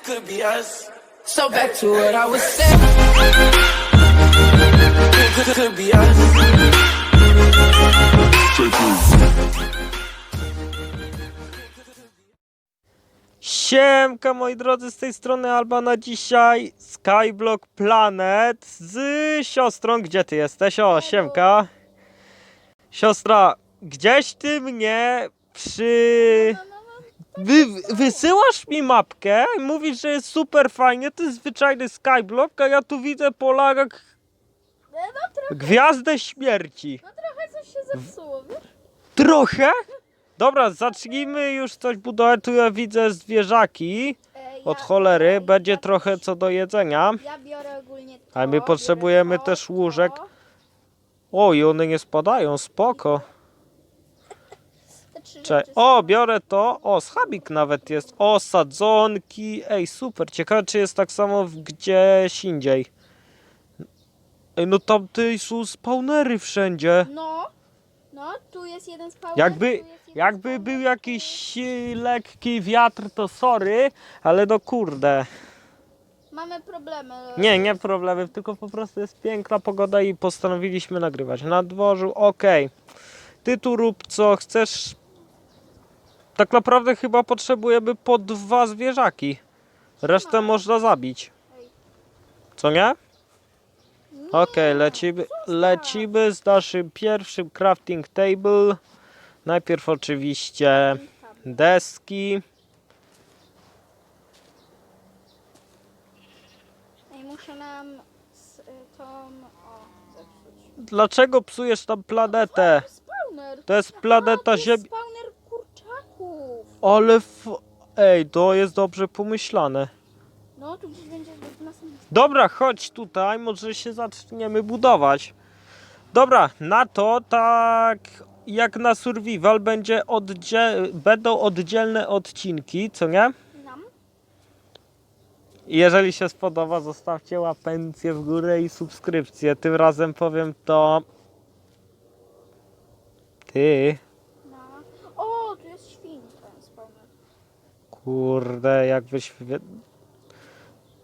this could be us. So back to what I was saying. Could, could, could be us. Siemka moi drodzy, z tej strony Alba na dzisiaj Skyblock Planet z siostrą. Gdzie ty jesteś? O, siemka. Siostra, gdzieś ty mnie przy... Wy, wysyłasz mi mapkę, mówisz, że jest super fajnie, to jest zwyczajny Skyblock, a ja tu widzę po lagach No trochę, Gwiazdę Śmierci. no trochę coś się zepsuło, wiesz? Trochę? Dobra, zacznijmy już coś budować. Tu ja widzę zwierzaki. E, ja- Od cholery będzie trochę co do jedzenia. Ja biorę ogólnie to, Ale my biorę potrzebujemy to, też łóżek. To, O, i one nie spadają, spoko. Cze o, biorę to. O, schabik nawet jest. O, sadzonki. Ej, super. Ciekawe, czy jest tak samo gdzieś indziej. Ej, no tam ty są spawnery wszędzie. No, no, tu jest jeden spawner, Jakby, jeden jakby spawner, był jakiś e, lekki wiatr, to sorry, ale no kurde. Mamy problemy. Nie, nie problemy, tylko po prostu jest piękna pogoda i postanowiliśmy nagrywać. Na dworzu, okej. Ty tu rób co chcesz. Tak naprawdę chyba potrzebujemy po dwa zwierzaki. Resztę można zabić. Co nie? Okej, lecimy, lecimy z naszym pierwszym crafting table. Najpierw oczywiście deski. Ej, muszę nam z, y, tą, o, zepsuć. Dlaczego psujesz tam planetę? Spawner! To jest planeta Ziemi. Ale f... Ej, to jest dobrze pomyślane. No, tu gdzieś będzie na następnym Dobra, chodź tutaj, może się zaczniemy budować. Dobra, na to tak jak na survival będzie oddzie- będą oddzielne odcinki, co nie? nam. Jeżeli się spodoba, zostawcie łapencję w górę i subskrypcję. Tym razem powiem to... Ty... No. O, tu jest świnka spawner. Kurde, jakbyś.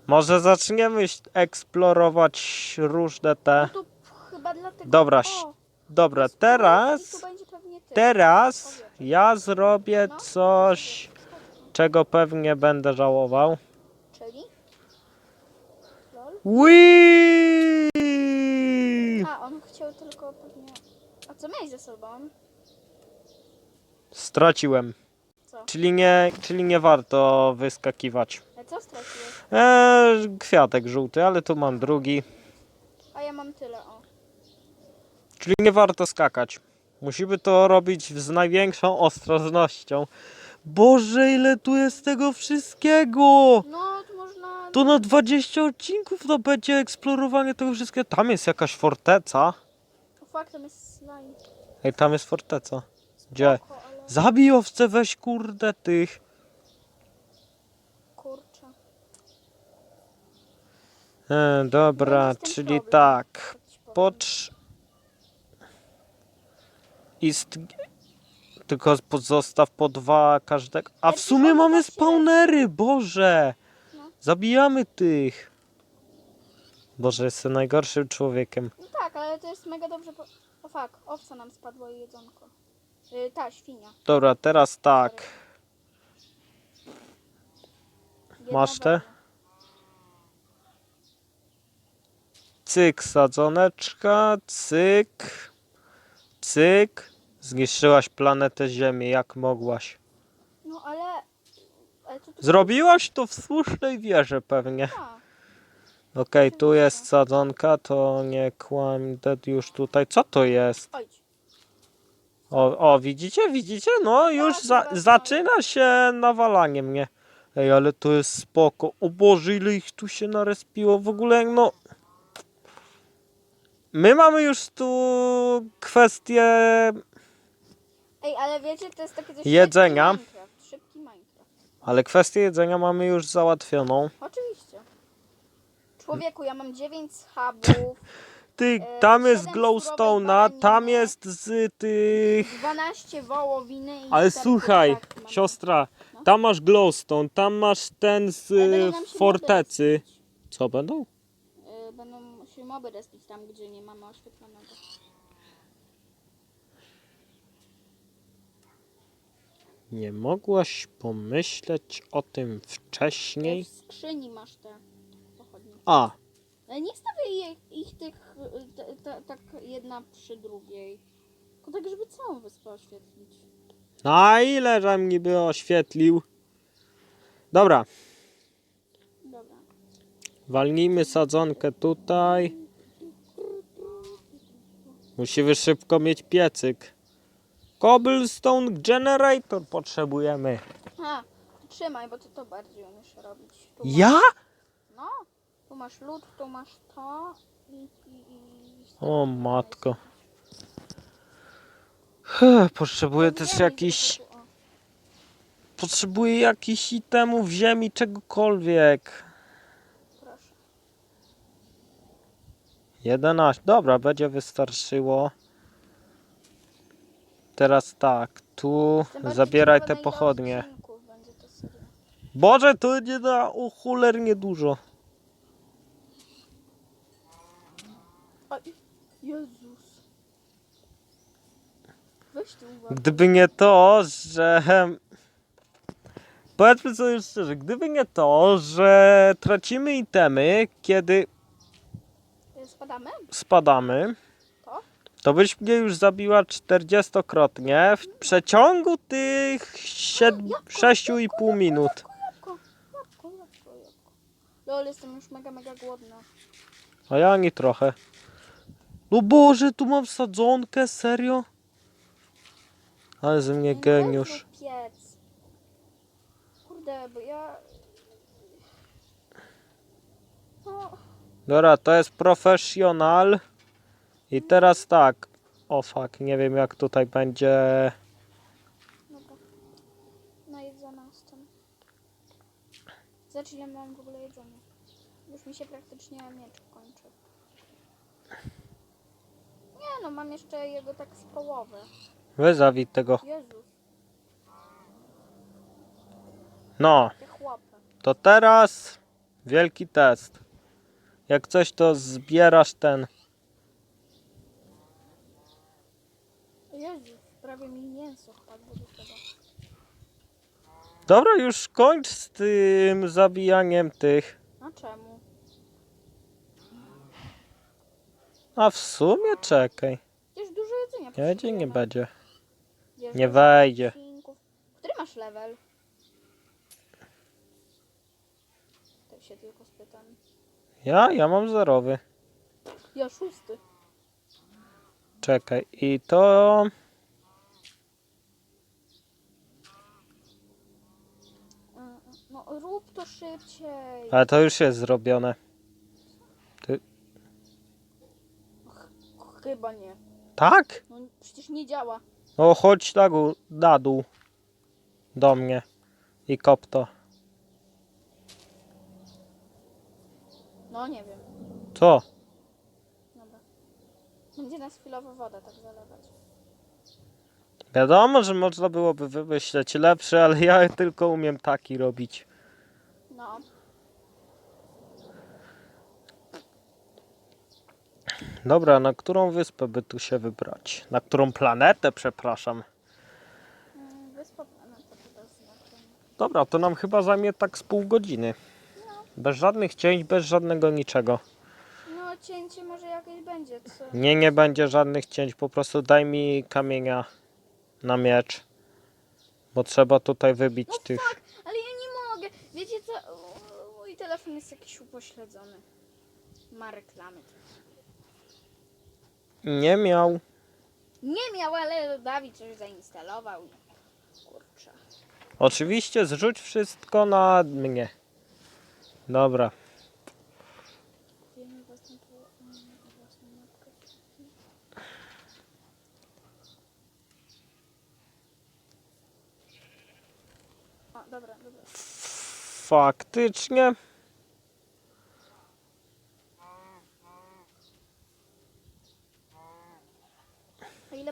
Może zaczniemy eksplorować różne te. No tu chyba dlatego... Dobra, o, Dobra, teraz. Teraz ja zrobię No. coś, czego pewnie będę żałował. Czyli? Whee! A, on chciał tylko pewnie... A co miałeś ze sobą? Straciłem. Co? Czyli nie, czyli nie warto wyskakiwać. A co straciłeś? Eee, kwiatek żółty, ale tu mam drugi. A ja mam tyle, o. Czyli nie warto skakać. Musimy to robić z największą ostrożnością. Boże, ile tu jest tego wszystkiego! No, tu można... To na 20 odcinków to będzie eksplorowanie tego wszystkiego. Tam jest jakaś forteca. O, fakt, tam jest slime. Ej, tam jest forteca. Gdzie? Zabij owce, weź kurde tych. Kurczę. E, dobra, czyli problem. tak. Pocz... Ist... Tylko pozostaw po dwa każdego. A w sumie mamy spawnery, Boże! No. Zabijamy tych. Boże, jestem najgorszym człowiekiem. No tak, ale to jest mega dobrze, bo... O fuck, owca nam spadło i jedzonko. Y, ta, świnia. Dobra, teraz tak. Jedna Masz te? dobra. Cyk, sadzoneczka, cyk, cyk. Zniszczyłaś planetę Ziemię, jak mogłaś. No ale... ale to... Zrobiłaś to w słusznej wierze pewnie. A, Okej, tu jest sadzonka, to nie kłamdę już tutaj. Co to jest? O, o widzicie, widzicie? No już za, zaczyna się nawalanie mnie. Ej, ale to jest spoko. O Boże, ile ich tu się narespiło. W ogóle, no... My mamy już tu kwestię... Ej, ale wiecie, to jest takie coś... Jedzenia. Szybki Minecraft, szybki Minecraft. Ale kwestię jedzenia mamy już załatwioną. Oczywiście. Człowieku, ja mam 9 schabów, Ty, E, tam jest siedem glowstone'a, tam jest z tych... 12 wołowiny i Ale cztery słuchaj, kurczaki mam. siostra, No. Tam masz glowstone, tam masz ten z Ale będą nam się fortecy. moby respić. Co będą? Y, Będą się moby respić tam, gdzie nie mamy oświetlonego. Nie mogłaś pomyśleć o tym Ty wcześniej? w skrzyni masz te pochodnie. A, Ale nie stawiaj ich, ich tych y, te, te, tak jedna przy drugiej. Tylko tak, żeby całą wyspę oświetlić. na ile żem niby oświetlił? Dobra, Dobra. walnijmy sadzonkę tutaj. Musimy szybko mieć piecyk. Cobblestone generator potrzebujemy. Ha, trzymaj, bo ty to bardziej umiesz robić. Tu Ja? Tu masz lód, tu masz to i... i, i O matko. Potrzebuję też jakiś... Potrzebuję jakichś itemów ziemi, czegokolwiek. Proszę. 11. Dobra, będzie wystarczyło. Teraz tak, tu Tym bardziej, zabieraj że te na ile pochodnie. odcinków będzie to seria. Boże, to nie da o cholernie dużo. Oj, Jezus. Weź tu uwagę. Gdyby nie to, że... Powiedzmy sobie szczerze, gdyby nie to, że tracimy itemy, kiedy Spadamy? spadamy, To? to byś mnie już zabiła 40-krotnie w przeciągu tych 6,5 minut. Jabłko, jabłko, jabłko, jabłko. Lol, jestem już mega, mega głodna. A ja ani trochę. No Boże, tu mam sadzonkę, serio? Ale ze mnie No geniusz. piec. Kurde, bo ja... No, Dobra, to jest profesjonal. I teraz tak. O fuck, nie wiem jak tutaj będzie. jestem. Zobacz ile mam w ogóle jedzenia. Już mi się praktycznie miecz kończy. No, mam jeszcze jego tak z połowy. Wyzawij tego. Jezus, No, te chłopy. to teraz wielki test. Jak coś to zbierasz ten. Jezus, prawie mi mięso wpadło do tego. Dobra, już kończ z tym zabijaniem tych. A czemu? A w sumie czekaj. Przecież dużo jedzenia Nie będzie, nie będzie. Wiesz, Nie dużo wejdzie. odcinków. Który masz level? Tak się tylko spytam. Ja? Ja mam zerowy. Ja szósty. Czekaj. I to. E, e, No rób to szybciej. Ale to już jest zrobione. Chyba nie. Tak? No przecież nie działa. No chodź na, gó- na dół. Do mnie. I kop to. No nie wiem. Co? Dobra. Będzie nas chwilowo woda tak zalewać. Wiadomo, że można byłoby wymyśleć lepszy, ale ja tylko umiem taki robić. No. Dobra, na którą wyspę by tu się wybrać? Na którą planetę, przepraszam. Wyspa planeta to znaczenia. Dobra, to nam chyba zajmie tak z pół godziny. Bez żadnych cięć, bez żadnego niczego. No cięcie może jakieś będzie, co? Nie, nie będzie żadnych cięć, po prostu daj mi kamienia na miecz. Bo trzeba tutaj wybić No tych. fuck, ale ja nie mogę. Wiecie co? Mój telefon jest jakiś upośledzony. Ma reklamy. Nie miał. Nie miał, ale Dawid coś zainstalował. i- Kurczę. Oczywiście zrzuć wszystko na mnie. Dobra. Wiemy własną, po- własną mapkę. O, dobra, dobra. Faktycznie.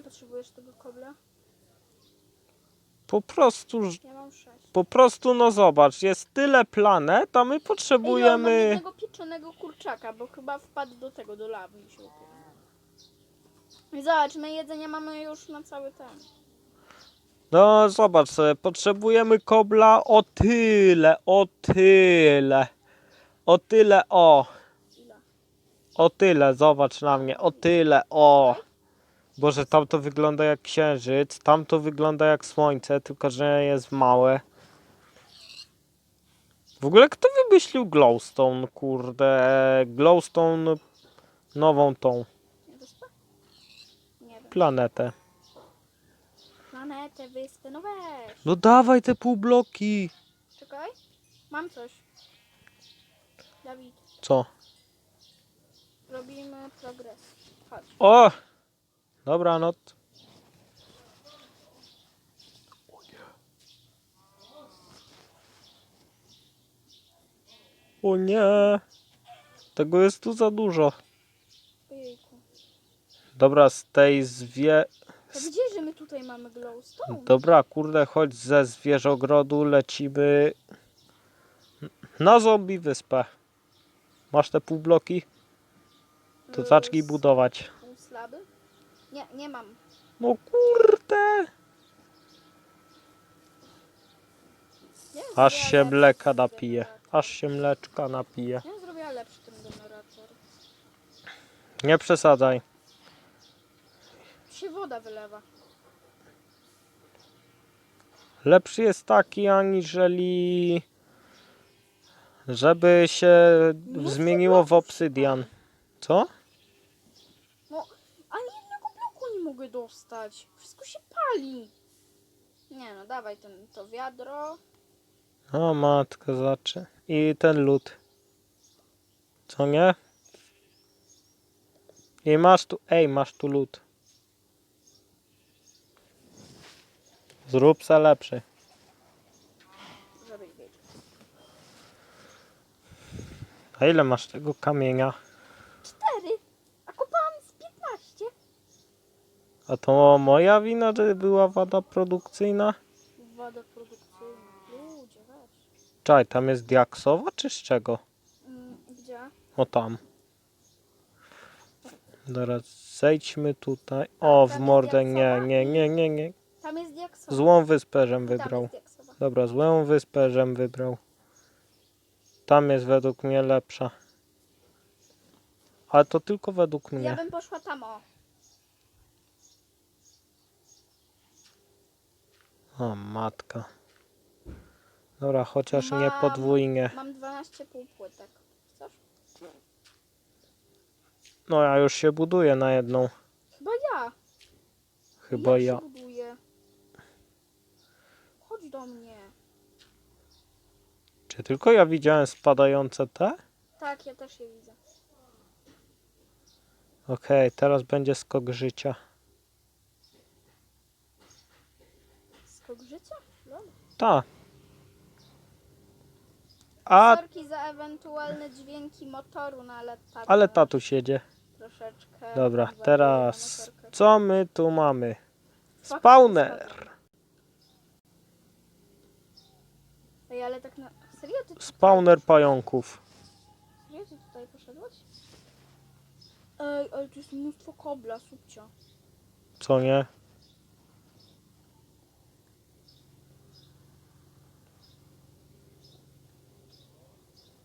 Potrzebujesz tego kobla? Po prostu, Ja mam sześć. po prostu, no zobacz, jest tyle planet, a my Ej, no, mam potrzebujemy... jednego pieczonego kurczaka, bo chyba wpadł do tego, do lawy i się zobacz, my jedzenia mamy już na cały ten. No zobacz sobie, potrzebujemy kobla o tyle, o tyle. O tyle, o. Ile? O tyle, zobacz na mnie, o tyle, o. Boże, tam to wygląda jak księżyc, tam to wygląda jak słońce, tylko że jest małe. W ogóle kto wymyślił glowstone, kurde, glowstone nową tą Nie wyspę? Nie wiem. planetę. Planetę, wyspę, no weź. No dawaj te półbloki. Czekaj. Mam coś. Dawid, Co? robimy progres. Chodź. O! Dobra, no. t- O nie! Tego jest tu za dużo. Ojejku. Dobra, z tej zwie... To widzisz, że my tutaj mamy glowstone? Dobra, kurde, chodź ze zwierzogrodu, lecimy na zombie wyspę. Masz te półbloki? To Y, zacznij budować. Pół slaby? Nie, nie mam. No kurde! Aż się lepszy mleka napije. Aż się mleczka napije. Ja zrobiła lepszy ten generator. Nie przesadzaj. Się woda wylewa. Lepszy jest taki, aniżeli żeby się Mnóstwo zmieniło w obsydian. Co? No, ani jednego bloku nie mogę dostać. Wszystko się pali. Nie no, dawaj ten, to wiadro. O matko, zaczy. I ten lód. Co nie? I masz tu, ej, masz tu lód. Zrób se lepszy. Żebyś wiedział. A ile masz tego kamienia? Cztery. A kupałam z 15. A to moja wina, że była wada produkcyjna? Woda produkcyjna. Ludzie, weź. Czaj, tam jest diaksowa czy z czego? Mm, gdzie? O tam. Teraz zejdźmy tutaj. O, w tam mordę. jest Nie, diaksowa nie, nie, nie, nie. Tam jest diaksowa. Złą wyspę żem tam wybrał. jest diaksowa. Dobra, złą wyspę żem wybrał. Tam jest według mnie lepsza. Ale to tylko według Ja mnie. bym poszła tam o. O, matka. Dobra, chociaż nie Mam- podwójnie. Mam 12 półpłytek. Chcesz? No, ja już się buduję na jedną. Chyba ja. Chyba ja. ja. Się buduję. Chodź do mnie. Czy tylko ja widziałem spadające te? Tak, ja też je widzę. Okej, teraz będzie skok życia. Skok życia? Lol. Ta. A, Sorki za ewentualne dźwięki motoru, no ale tak. ale tatuś jedzie. Troszeczkę. Dobra, na teraz motorkę. co my tu mamy? Spawner. Ej, ale tak na... Serio ty. Spawner pająków. Serio ty tutaj poszedłeś? Ej, ale tu jest mnóstwo kobla, subcio. Co nie?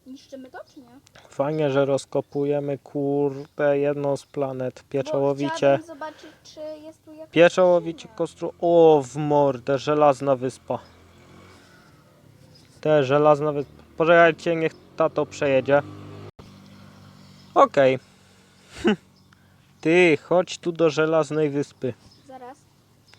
Niszczymy to, czy nie? Fajnie, że rozkopujemy kurde jedną z planet. Bo Pieczołowicie. chciałabym zobaczyć, czy jest tu jakaś Pieczołowicie kostru. O, w mordę, żelazna wyspa. Te żelazna wyspa. Poczekajcie, niech tato przejedzie. Okej. Ty, chodź tu do żelaznej wyspy. Zaraz.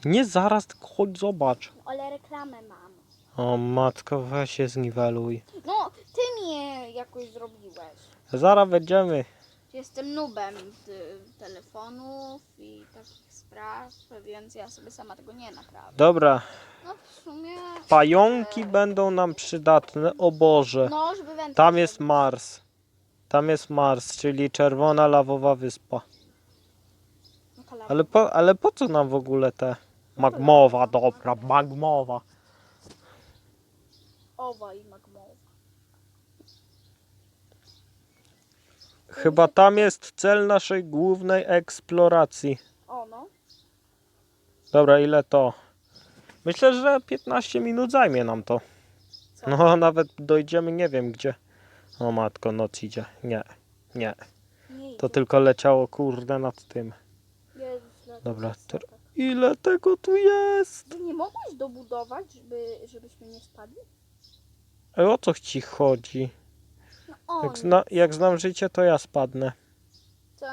Nie zaraz, tylko chodź zobacz. Ale reklamę mam. O matko, weź się zniweluj. No, ty mnie jakoś zrobiłeś. Zaraz będziemy. Jestem nubem y, telefonów i takich spraw, więc ja sobie sama tego nie naprawię. Dobra, No w sumie... pająki będą nam przydatne. O Boże. No, żeby wędkę Tam jest zrobić. Mars. Tam jest Mars, czyli czerwona lawowa wyspa. Lawa? Ale po, ale po co nam w ogóle te Magmowa, dobra, magmowa. Owa i magmowa. Chyba tam jest cel naszej głównej eksploracji. O no. Dobra, ile to? Myślę, że 15 minut zajmie nam to. Co? No, nawet dojdziemy nie wiem gdzie. O matko, noc idzie. Nie, nie. Nie To idzie. tylko leciało kurde nad tym. Jezus, Dobra, ter- tak. Ile tego tu jest? Ty nie mogłeś dobudować, żeby, żebyśmy nie spadli? Ej, o co ci chodzi? No Jak, zna, jak znam życie, to ja spadnę. Co?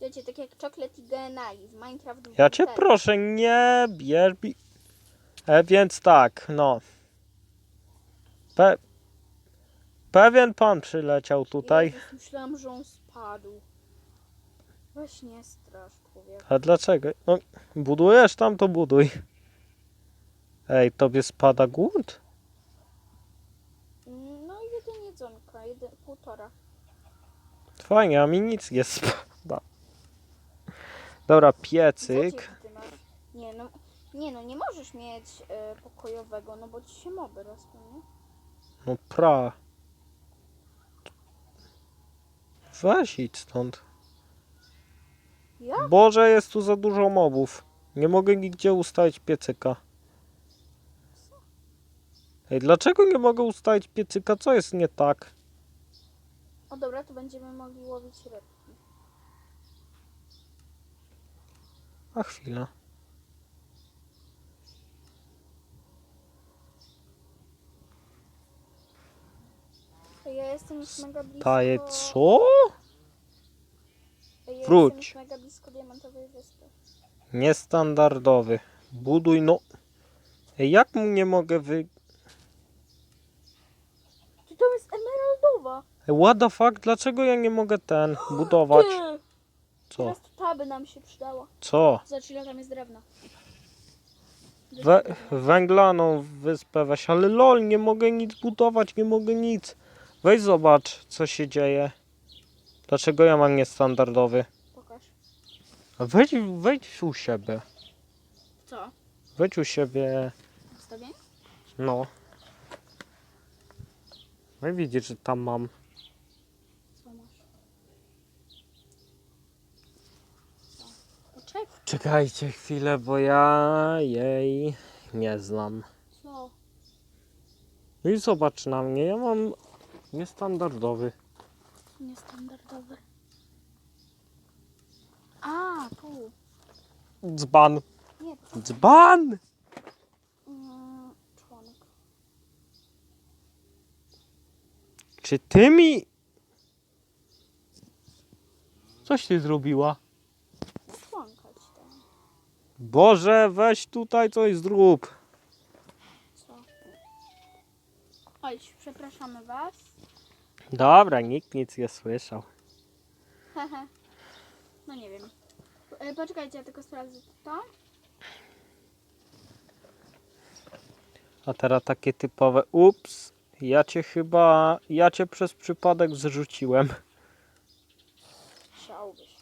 Wiecie, tak jak Chocolate i GNI w Minecraft. Ja cię Winterze. proszę, nie bierz mi... E, więc tak, no. Pe... Pewien pan przyleciał tutaj. Jezus, myślałam, że on spadł. Weź nie strasz, człowiek. A dlaczego? No, budujesz tam, to buduj. Ej, tobie spada głód? No jeden jedzonka, jeden, półtora. Fajnie, a mi nic nie spada. Dobra, Co piecyk. cię ty masz? Nie no, nie no, nie możesz mieć e, pokojowego, no bo ci się moby rosną, nie? No pra. Weź idź stąd. Ja? Boże, jest tu za dużo mobów. Nie mogę nigdzie ustawić piecyka. Ej, dlaczego nie mogę ustawić piecyka? Co jest nie tak? O dobra, to będziemy mogli łowić rybki. A chwila. Ja jestem już mega blisko... Taje co? Ja Wróć. Jestem już mega blisko diamentowej wyspy. Niestandardowy. Buduj no. Ej, jak mu nie mogę wy... Ty to jest Ej, what the fuck? Dlaczego ja nie mogę ten budować? Co? Teraz ta by nam się przydała. Co? Zobacz ile tam jest drewna. We, węglaną wyspę weź, ale lol, nie mogę nic budować, nie mogę nic. Weź zobacz, co się dzieje. Dlaczego ja mam niestandardowy? Pokaż. A Wejdź, wejdź u siebie. Co? Wejdź u siebie. No. No i widzisz, że tam mam. Co masz? Co? Czekajcie chwilę, bo ja jej nie znam. Co? No i zobacz na mnie, ja mam niestandardowy. Niestandardowy. A, tu. Dzban. Nie, Dzban! mm, członek. Czy ty mi... Coś ty zrobiła? Członka ci tam. Boże, weź tutaj coś zrób. Co? Oj, przepraszamy was. Dobra, nikt nic nie słyszał. Hehe. no nie wiem. E, poczekajcie, ja tylko sprawdzę to. A teraz takie typowe ups. Ja cię chyba... Ja cię przez przypadek zrzuciłem. Chciałbyś.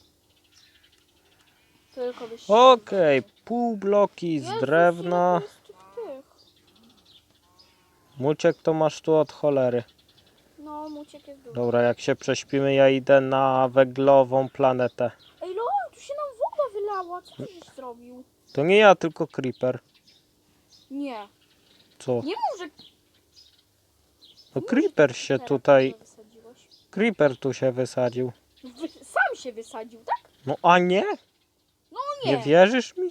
Tylko byś... Okej, pół bloki z Jezus, drewna. ile tu jest tych? Muciek to masz tu od cholery. No, muciek jest duży. Dobra, jak się prześpimy, ja idę na węglową planetę. Ej, lol, tu się nam woda wylała. Co żeś zrobił? To nie ja, tylko Creeper. Nie. Co? Nie mów, że... No Creeper się Teraz tutaj... to wysadziłeś. Creeper tu się wysadził. Wy... Sam się wysadził, tak? No a nie? No Nie nie. wierzysz mi?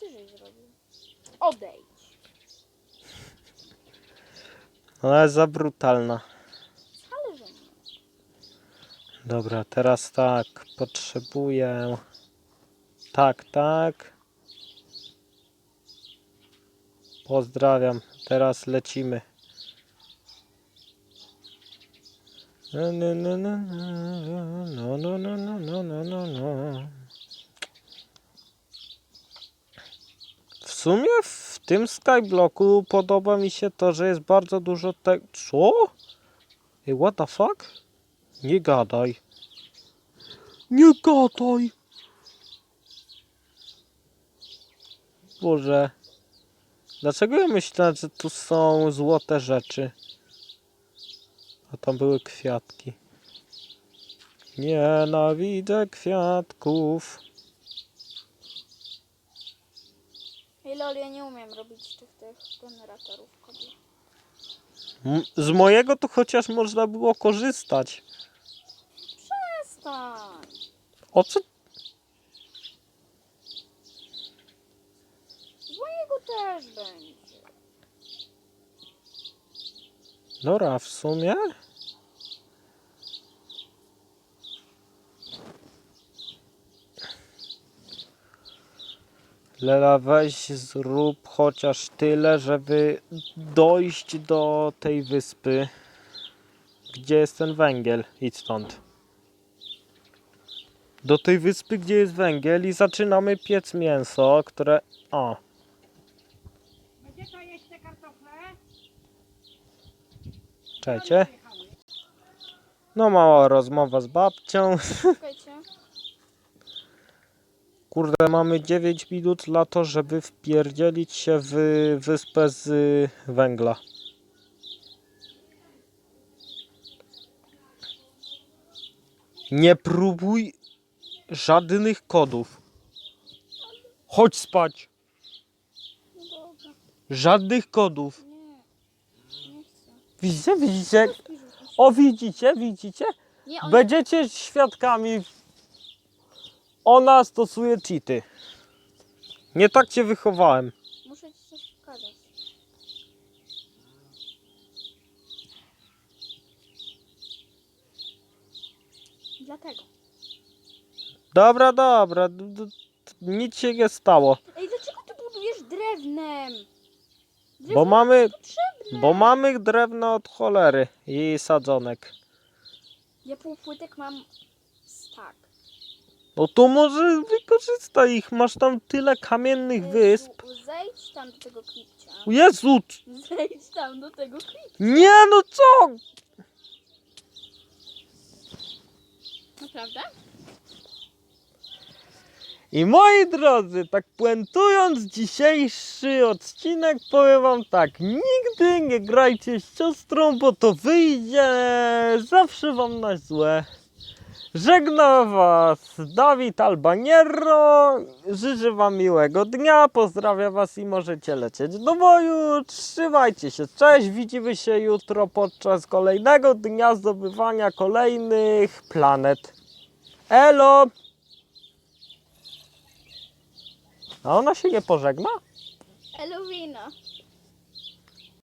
Co żeś zrobił? Odejdź. Ona jest za brutalna. Ale że nie. Dobra, teraz tak, potrzebuję. Tak, tak. Pozdrawiam. Teraz lecimy. No, no, no, no, no, no, no, no, no, no, no, no. W sumie w tym skyblocku podoba mi się to, że jest bardzo dużo tego. Co? Ej, what the fuck? Nie gadaj. Nie gadaj. Boże. Dlaczego ja myślałem, że tu są złote rzeczy? A tam były kwiatki. Nienawidzę kwiatków. Ej lol, ja nie umiem robić tych, tych generatorów kobla. M- Z mojego to chociaż można było korzystać. Przestań! O co? Z mojego też będzie. Dobra, w sumie. Lela, weź zrób chociaż tyle, żeby dojść do tej wyspy. Gdzie jest ten węgiel? Idź stąd. Do tej wyspy, gdzie jest węgiel i zaczynamy piec mięso, które... O, Gdzie to jest te kartofle? Czekajcie. No mała rozmowa z babcią. Czekajcie. Kurde, mamy 9 minut na to, żeby wpierdzielić się w wyspę z węgla. Nie próbuj żadnych kodów. Chodź spać. No. Żadnych kodów. Widzicie, widzicie? O, widzicie, widzicie? Nie, on Będziecie świadkami. Ona stosuje cheaty. Nie tak cię wychowałem. Muszę ci coś pokazać. Dlatego. Dobra, dobra. d- d- Nic się nie stało. Ej, dlaczego ty budujesz drewnem? Drewno Bo mamy, potrzebne. bo mamy drewno od cholery i sadzonek. Ja półpłytek mam tak. No to może wykorzystaj ich. Masz tam tyle kamiennych wysp. Zejdź tam do tego klipcia. Jezu! Zejdź tam do tego klipcia. Nie no co? Naprawdę? I moi drodzy, tak puentując dzisiejszy odcinek, powiem wam tak, nigdy nie grajcie z siostrą, bo to wyjdzie zawsze wam na złe. Żegna was Dawid Albaniero, życzę wam miłego dnia, pozdrawiam was i możecie lecieć do boju, trzymajcie się, cześć, widzimy się jutro podczas kolejnego dnia zdobywania kolejnych planet. Elo! A ona się nie pożegna? Eluwina.